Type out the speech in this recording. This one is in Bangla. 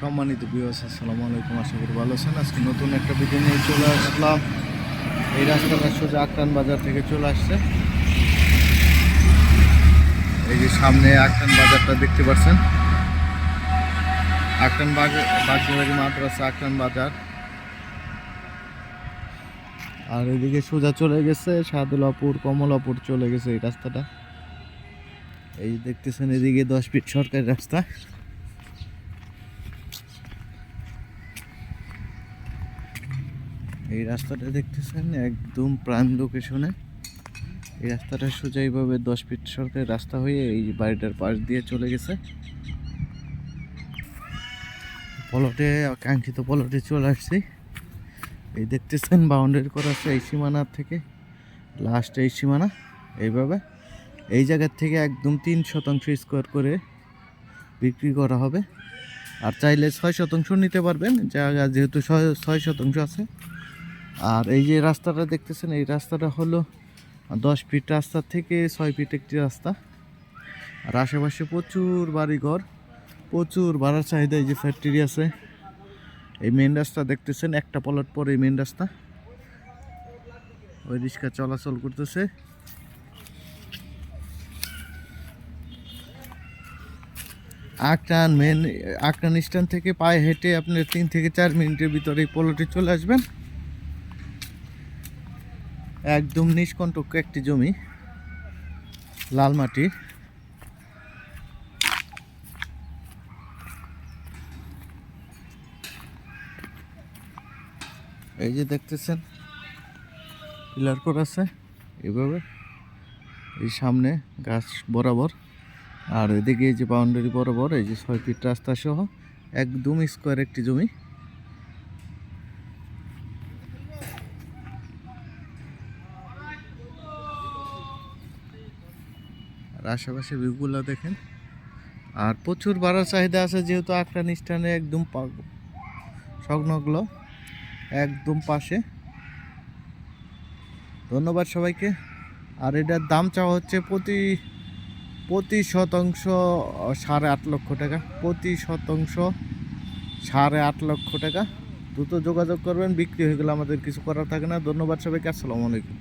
সম্মানিত বিবাস আসসালামু আলাইকুম, আশা করি ভালো আছেন। আজকে নতুন একটা ভিডিও নিয়ে চলে আসলাম। এই রাস্তাটা সোজা আক্রান বাজার থেকে চলে আসছে। এই যে সামনে আক্রান বাজারটা দেখতে পাচ্ছেন। আক্রান বাজার বাগবাড়ি মাদ্রাসা, আক্রান বাজার। আর এদিকে সোজা চলে গেছে সাদুলাপুর কমলাপুর চলে গেছে এই রাস্তাটা। এই দেখতেছেন এদিকে দশ ফিট সরকারি রাস্তা। এই রাস্তাটা দেখতেছেন? একদম প্রাইম লোকেশনে এই রাস্তাটা সোজা এইভাবে দশ ফিট সরকারি রাস্তা হয়ে এই বাড়িটার পাশ দিয়ে চলে গেছে। পলটে কাঙ্ক্ষিত পলটে চলে আসছি। এই দেখতেছেন বাউন্ডারি করা আছে এই সীমানার থেকে। লাস্ট এই সীমানা, এইভাবে। এই জায়গার থেকে একদম তিন শতাংশ স্কোয়ার করে বিক্রি করা হবে। আর চাইলে ছয় শতাংশ নিতে পারবেন। জায়গা যেহেতু ছয় শতাংশ আছে। আর এই যে রাস্তাটা দেখতেছেন, এই রাস্তাটা হলো দশ ফিট রাস্তা থেকে ছয় ফিট একটি রাস্তা। আর আশেপাশে প্রচুর বাড়িঘর, প্রচুর বাড়ার চাহিদা এই যে ফ্যাক্টরি আছে। এই মেন রাস্তা দেখতেছেন, একটা পলট পরে এই মেন রাস্তা। ওই রিক্সা চলাচল করতেছে। আক্রান মেন আক্রান স্ট্যান্ড থেকে পায়ে হেঁটে আপনি তিন থেকে চার মিনিটের ভিতরে এই পলটে চলে আসবেন। একদম নিষ্কণ্টক একটি জমি, লাল মাটি। এই যে দেখতেছেন, পিলার করা আছে এভাবে। এই সামনে গাছ বরাবর, আর এদিকে এই যে বাউন্ডারি বরাবর, এই যে ছয় ফিট রাস্তা সহ একদম স্কোয়ার একটি জমি। আর আশেপাশে ভিউগুলো দেখেন। আর প্রচুর ভাড়ার চাহিদা আছে, যেহেতু আক্রান স্থানে একদম সংলগ্ন, একদম পাশে। ধন্যবাদ সবাইকে। আর এটার দাম চাওয়া হচ্ছে প্রতি প্রতি শতাংশ সাড়ে আট লক্ষ টাকা, প্রতি শতাংশ সাড়ে আট লক্ষ টাকা। দ্রুত যোগাযোগ করবেন, বিক্রি হয়ে গেলে আমাদের কিছু করার থাকে না। ধন্যবাদ সবাইকে, আসসালামু আলাইকুম।